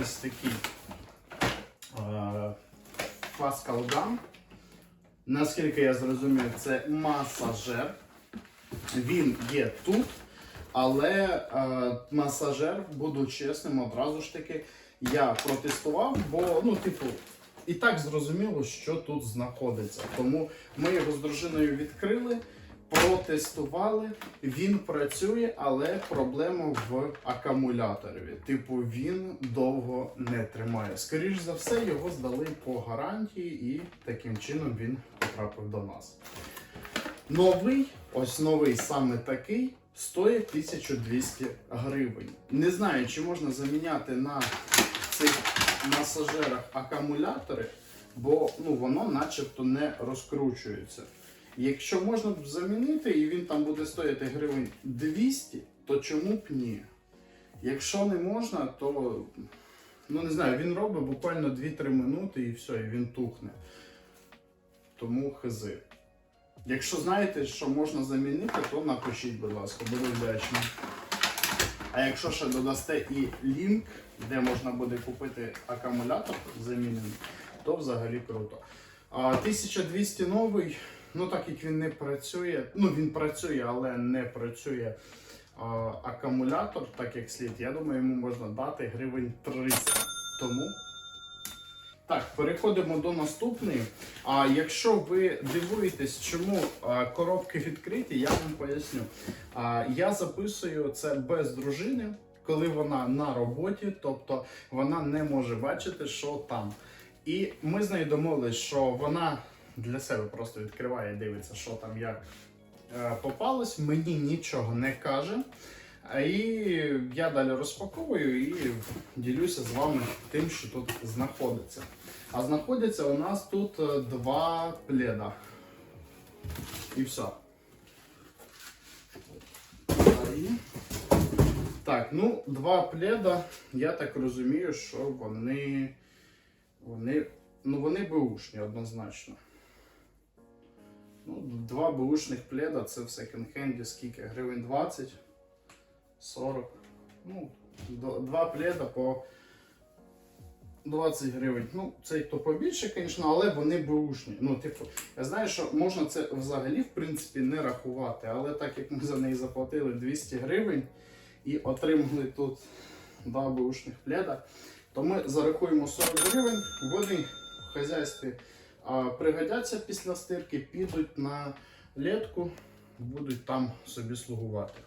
ось такий е, Pascal Gun. Наскільки я зрозумів, це масажер. Він є тут, але е, масажер, буду чесним, одразу ж таки, я протестував, бо, ну, типу, і так зрозуміло, що тут знаходиться. Тому ми його з дружиною відкрили, протестували. Він працює, але проблема в акумуляторі. Типу, він довго не тримає. Скоріш за все, його здали по гарантії, і таким чином він потрапив до нас. Новий, ось новий саме такий, стоїть 1200 гривень. Не знаю, чи можна заміняти на цих масажерах акумулятори, бо ну, воно начебто не розкручується. Якщо можна б замінити і він там буде стояти гривень 200, то чому б ні? Якщо не можна, то ну не знаю, він робить буквально 2-3 минути і все, і він тухне. Тому хизи. Якщо знаєте, що можна замінити, то напишіть, будь ласка, буду вдячний. А якщо ще додасте і лінк, де можна буде купити акумулятор замінений, то взагалі круто. 1200 новий, ну так як він не працює, ну він працює, але не працює а, акумулятор, так як слід, я думаю, йому можна дати гривень 300. Тому так, переходимо до наступної. А якщо ви дивуєтесь, чому а, коробки відкриті, я вам поясню. А, я записую це без дружини, коли вона на роботі, тобто вона не може бачити, що там. І ми з що вона для себе просто відкриває дивиться, що там як е, попалось, мені нічого не каже. І я далі розпаковую і ділюся з вами тим, що тут знаходиться. А знаходяться у нас тут е, два пледа. І все. Так, ну, два пледа, я так розумію, що вони. Вони. Ну, вони беушні однозначно. Ну, два беушних пледа це в секонд-хенді скільки? Гривень 20, 40. Ну, два пледа по 20 гривень. Ну, цей то побільше, звісно, але вони беушні. Ну, типу, я знаю, що можна це взагалі, в принципі, не рахувати, але так як ми за неї заплатили 200 гривень і отримали тут два беушних пледа, то ми зарахуємо 40 гривень, в хазяйстві а, пригодяться після стирки, підуть на літку, будуть там собі слугувати.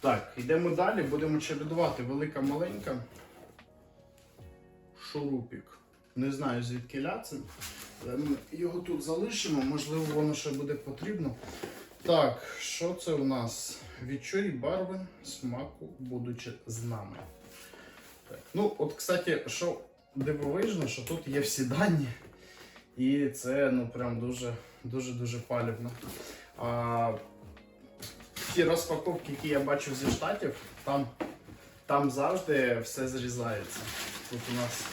Так, йдемо далі, будемо чередувати велика маленька. Шурупік. Не знаю звідки ляце. Ми його тут залишимо, можливо, воно ще буде потрібно. Так, що це у нас? Відчуй барви смаку, будучи з нами. Так. Ну, от, кстати, що дивовижно, що тут є всі дані. І це ну прям дуже дуже дуже палівно. А, ті розпаковки, які я бачив зі штатів, там, там завжди все зрізається. Тут у нас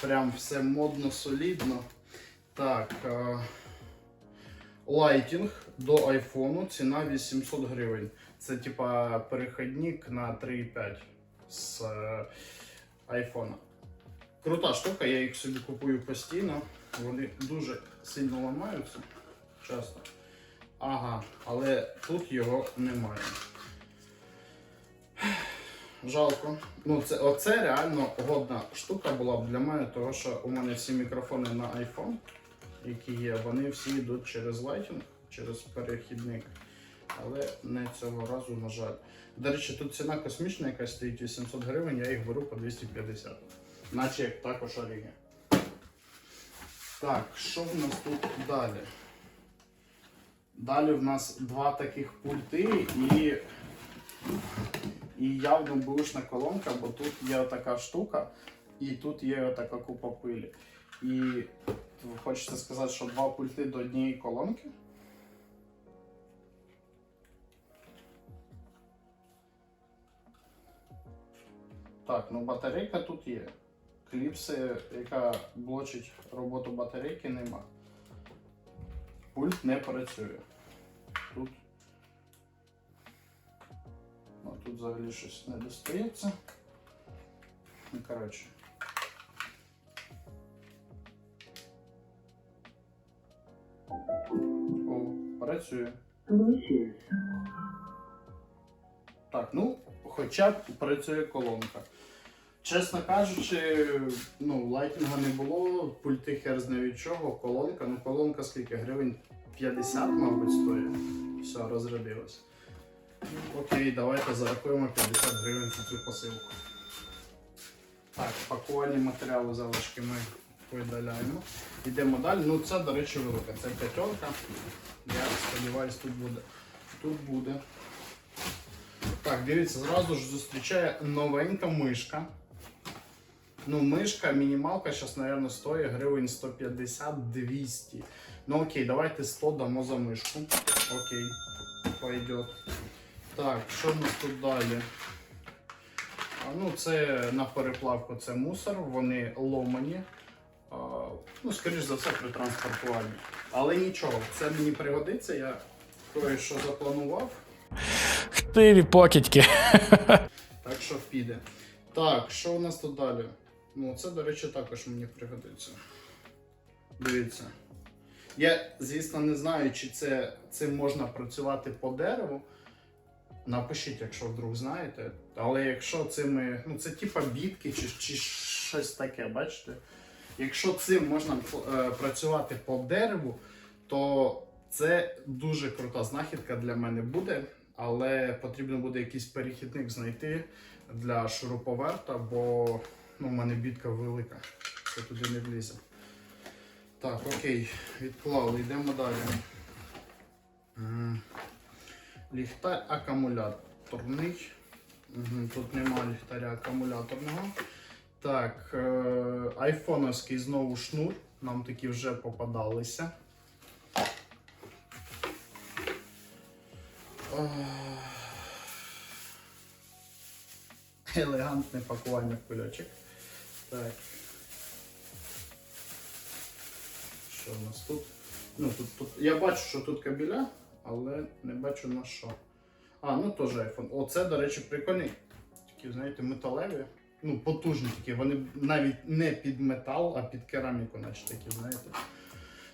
прям все модно, солідно. Так. е, Лайтінг до айфону, ціна 800 гривень. Це типа перехідник на 3,5 з е, айфона. Крута штука, я їх собі купую постійно. Вони дуже сильно ламаються часто. Ага, але тут його немає. Жалко. Ну, це, оце реально годна штука була б для мене, тому що у мене всі мікрофони на iPhone, які є, вони всі йдуть через лайтінг, через перехідник. Але не цього разу, на жаль. До речі, тут ціна космічна, яка стоїть 800 гривень, я їх беру по 250. Наче як також Оріги. Так, що в нас тут далі? Далі в нас два таких пульти і, і явно бушна колонка, бо тут є така штука і тут є така купа пилі. І хочете сказати, що два пульти до однієї колонки? Так, ну батарейка тут є. Кліпси, яка блочить роботу батарейки, нема. Пульт не працює. Тут. Ну, тут взагалі щось не достається. Ну, коротше. О, працює. Так, ну, хоча б працює колонка. Чесно кажучи, ну, лайтінга не було, пульти хер з від чого, колонка. Ну, колонка скільки? Гривень 50, мабуть, стоїть. Все, розрядилось. Окей, давайте зарахуємо 50 гривень за цю посилку. Так, пакувальні матеріали залишки ми видаляємо. Йдемо далі. Ну це, до речі, велика. Це п'ятерка. Я сподіваюся, тут буде. Тут буде. Так, дивіться, зразу ж зустрічає новенька мишка. Ну, мишка, мінімалка зараз, мабуть, стоїть гривень 150-200. Ну окей, давайте 100 дамо за мишку. Окей, пойдет. Так, що в нас тут далі? А, ну, це на переплавку це мусор, вони ломані. А, ну, скоріш за все, при транспортуванні. Але нічого, це мені пригодиться, я кое-що запланував. Ти покидьки. Так що піде. Так, що у нас тут далі? Ну, це, до речі, також мені пригодиться. Дивіться. Я, звісно, не знаю, чи це, цим можна працювати по дереву. Напишіть, якщо вдруг знаєте. Але якщо цими. Ну, це типа бітки чи, чи щось таке, бачите? Якщо цим можна е, працювати по дереву, то це дуже крута знахідка для мене буде. Але потрібно буде якийсь перехідник знайти для шуруповерта, бо ну, в мене бітка велика. Це туди не влізе. Так, окей, відклали, йдемо далі. Ліхтар акумуляторний. Тут нема ліхтаря акумуляторного. Так, е, айфоновський знову шнур. Нам такі вже попадалися. Елегантне пакування кульочок. Так. Що в нас тут? Ну, тут, тут? Я бачу, що тут кабеля, але не бачу на що. А, ну теж iPhone. Оце, до речі, прикольні. Такі, знаєте, металеві. Ну, потужні такі. Вони навіть не під метал, а під кераміку, наче такі, знаєте.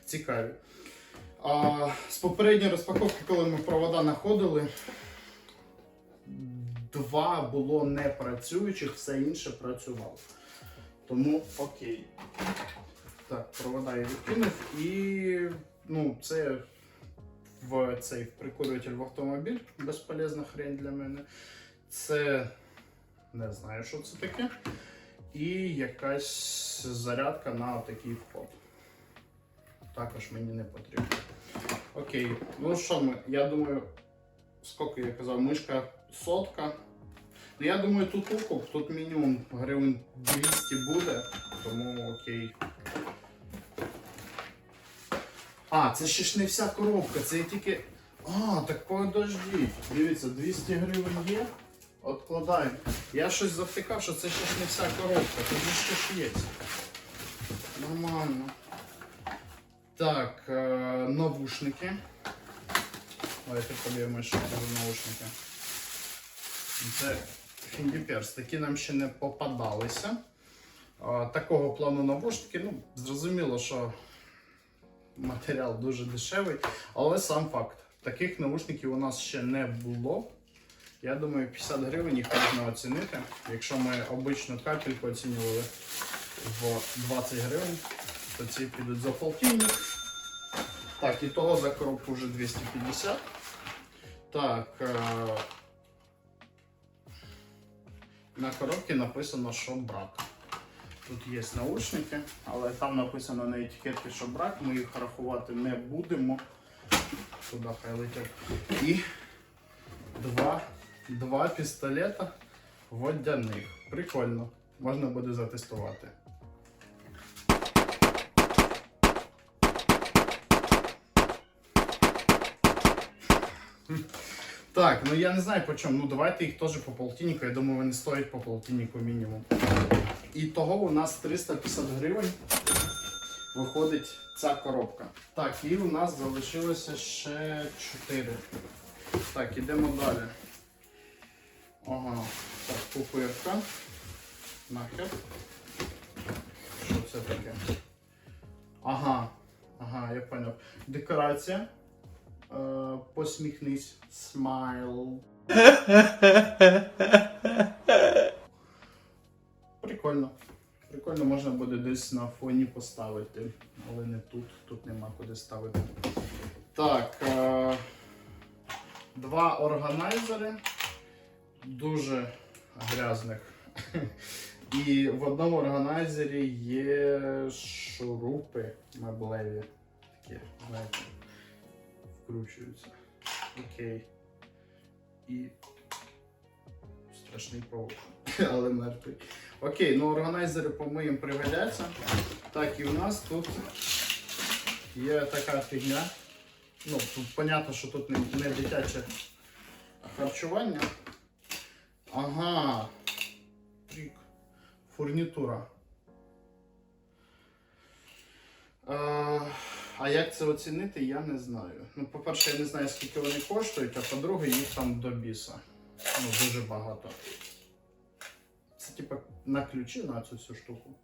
Цікаві. А, з попередньої розпаковки, коли ми провода знаходили, два було не працюючих, все інше працювало. Тому окей. Так, провода я відкинув і ну, це в цей прикурюватель в автомобіль, безполезна хрень для мене. Це не знаю, що це таке. І якась зарядка на такий вход. Також мені не потрібно. Окей, ну що ми, я думаю, скільки я казав, мишка сотка. Ну я думаю, тут укуп, тут мінімум гривень 200 буде, тому окей. А, це ще ж не вся коробка, це тільки. А, так подождіть. Дивіться, 200 гривень є. Откладаємо. Я щось завтикав, що це ще ж не вся коробка, тут ще ж є. Нормально. Так, е, навушники. Давайте подивимося, що це наушники. Це фіндіперс. Такі нам ще не попадалися. Такого плану навушники. Ну, зрозуміло, що матеріал дуже дешевий, але сам факт. Таких навушників у нас ще не було. Я думаю, 50 гривень їх можна оцінити. Якщо ми обичну капельку оцінювали в 20 гривень, то ці підуть за полтинник. Так, і того за коробку вже 250. Так. На коробці написано, що брак. Тут є наушники, але там написано на етикетці, що брак, ми їх рахувати не будемо. Туди хай летять. І два, два пістолета водяних. Прикольно. Можна буде затестувати. Так, ну я не знаю по чому. Ну давайте їх теж по полтиннику. Я думаю, вони стоять по полтиннику мінімум. І того у нас 350 гривень виходить ця коробка. Так, і у нас залишилося ще 4. Так, ідемо далі. Ага, так, пупирка. Нахер. Що це таке? Ага, ага, я поняв. Декорація. Е, посміхнись. Смайл. Прикольно. Прикольно можна буде десь на фоні поставити, але не тут. Тут нема куди ставити. Так. Е, два органайзери. Дуже грязних. І в одному органайзері є шурупи меблеві. Такі, знаєте, вкручуються. Окей. І страшний паук, але мертвий. Окей, ну органайзери по-моєму пригодяться. Так, і у нас тут є така фігня. Ну, тут понятно, що тут не, не дитяче харчування. Ага. Прик. Фурнітура. Е, а як це оцінити, я не знаю. Ну, по-перше, я не знаю, скільки вони коштують, а по-друге, їх там до біса. Ну, дуже багато. Це типа на ключі на цю всю штуку.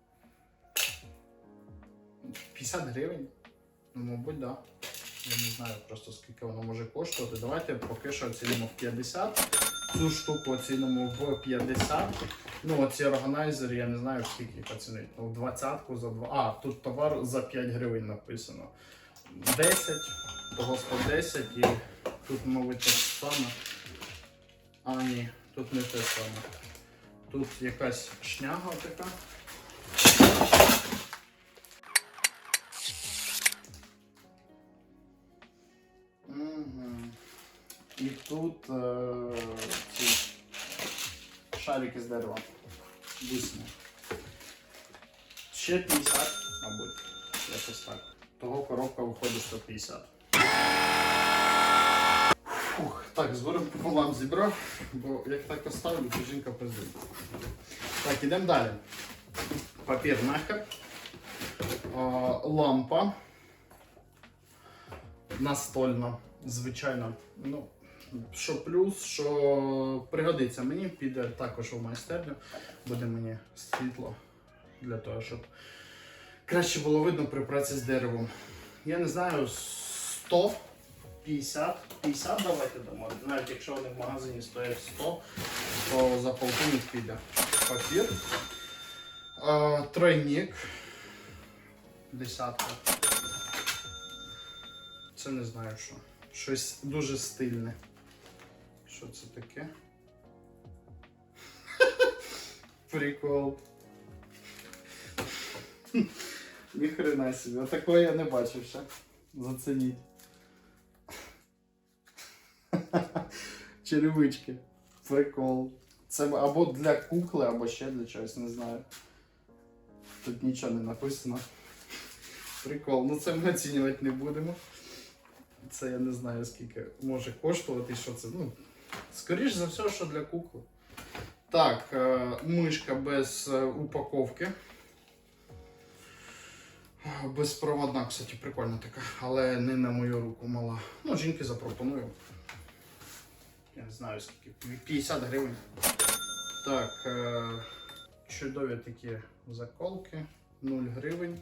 50 гривень? Ну, мабуть, так. Да. Я не знаю просто скільки воно може коштувати. Давайте поки що оцінимо в 50. Цю штуку оцінимо в 50. Ну, оці органайзери, я не знаю, скільки їх оцінити. Ну, в 20 за 2. А, тут товар за 5 гривень написано. 10, того 110 і тут, мабуть, те саме. А, ні, тут не те саме. Тут якась шняга така. Тут е, ці шарики з дерева. Бусини. Ще 50, мабуть. Якось так. Того коробка виходить 150. Фух, так, збором пополам зібрав, бо як так оставлю, то жінка пиздить. Так, ідемо далі. Папір нахер. Лампа. Настольна, звичайно. Ну, що плюс, що пригодиться мені, піде також у майстерню. Буде мені світло для того, щоб краще було видно при праці з деревом. Я не знаю, 100, 50, 50 давайте дамо. Навіть якщо вони в магазині стоять 100, то за полтинник піде папір. Тройник. Десятка. Це не знаю що. Щось дуже стильне. Що це таке? Прикол. Ніхрена собі. Такого я не бачив ще. Зацініть. Черевички. Прикол. Це або для кукли, або ще для чогось, не знаю. Тут нічого не написано. Прикол. Ну це ми оцінювати не будемо. Це я не знаю скільки може коштувати що це. Ну, скоріш за все, що для кукли. Так, е, мишка без е, упаковки. Безпроводна, кстати, прикольна така, але не на мою руку мала. Ну, жінки запропоную. Я не знаю скільки. 50 гривень. Так, е, чудові такі заколки. 0 гривень.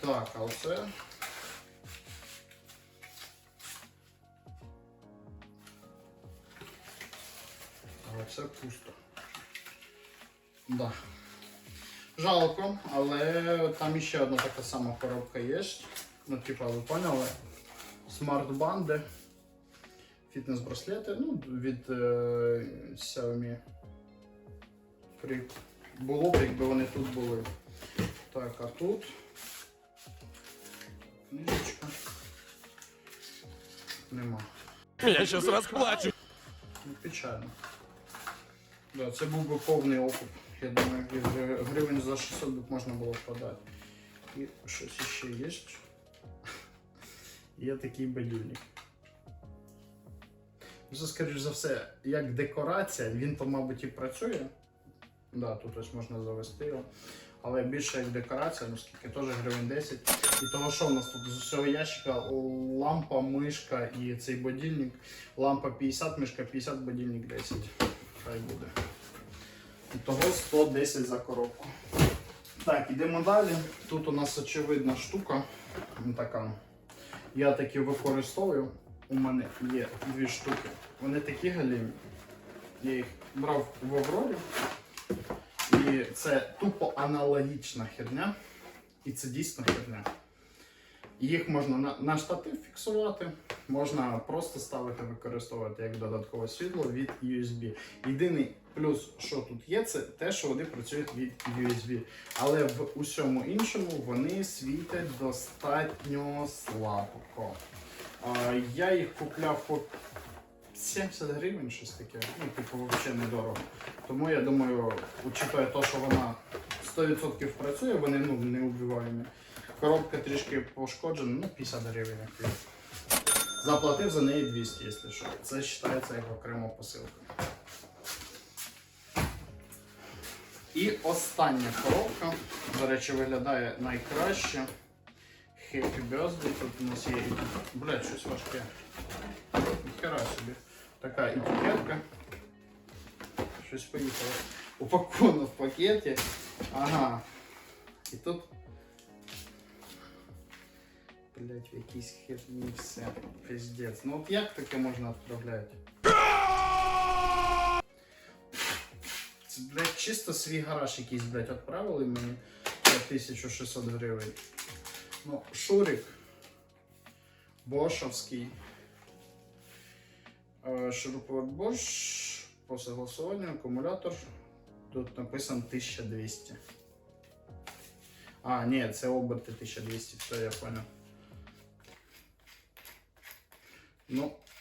Так, а оце. Це пусто. Да. Жалко, але там ще одна така сама коробка є. Ну, типа, ви поняли? Смарт-банди, фітнес-браслети, ну, від е, Xiaomi Free. Було б, якби вони тут були. Так, а тут книжечка. Нема. Я сейчас расплачу. Ну, печально. Да, це був би повний окуп. Я думаю, гривень за 600 б можна було продати. І щось ще є. Є такий бадюльник. Це, скоріш за все, як декорація, він то, мабуть, і працює. Да, тут ось можна завести його. Але більше як декорація, ну скільки теж гривень 10. І того, що в нас тут з усього ящика лампа, мишка і цей будильник. Лампа 50, мишка 50, будильник 10. Хай буде. Того 110 за коробку. Так, ідемо далі. Тут у нас очевидна штука. Така. Я такі використовую. У мене є дві штуки. Вони такі галімі. Я їх брав в Аврорі. І це тупо аналогічна херня. І це дійсно херня. Їх можна на, штатив фіксувати, можна просто ставити, використовувати як додаткове світло від USB. Єдиний плюс, що тут є, це те, що вони працюють від USB. Але в усьому іншому вони світять достатньо слабко. Я їх купляв по 70 гривень, щось таке. Ну, типу, взагалі недорого. Тому я думаю, учитывая те, що вона 100% працює, вони ну, не убиваємі. Коробка трішки пошкоджена, ну 50 гривень. є. Заплатив за неї 200, якщо що. Це вважається як окрема посилка. І остання коробка, до речі, виглядає найкраще. Happy Birthday, тут у нас є, блядь, щось важке. Ніхера собі. Така етикетка. Щось поїхало. Упаковано в пакеті. Ага. І тут. Блять, в якійсь херні все. Пиздец. Ну от як таке можна відправляти? Це, блядь, чисто свій гараж якийсь, блядь, відправили мені за 1600 гривень. Ну, Шурик. Бошовський. Е, Шуруповерт Bosch по согласуванню, акумулятор. Тут написано 1200. А, ні, це оберти 1200, все, я понял. Ну,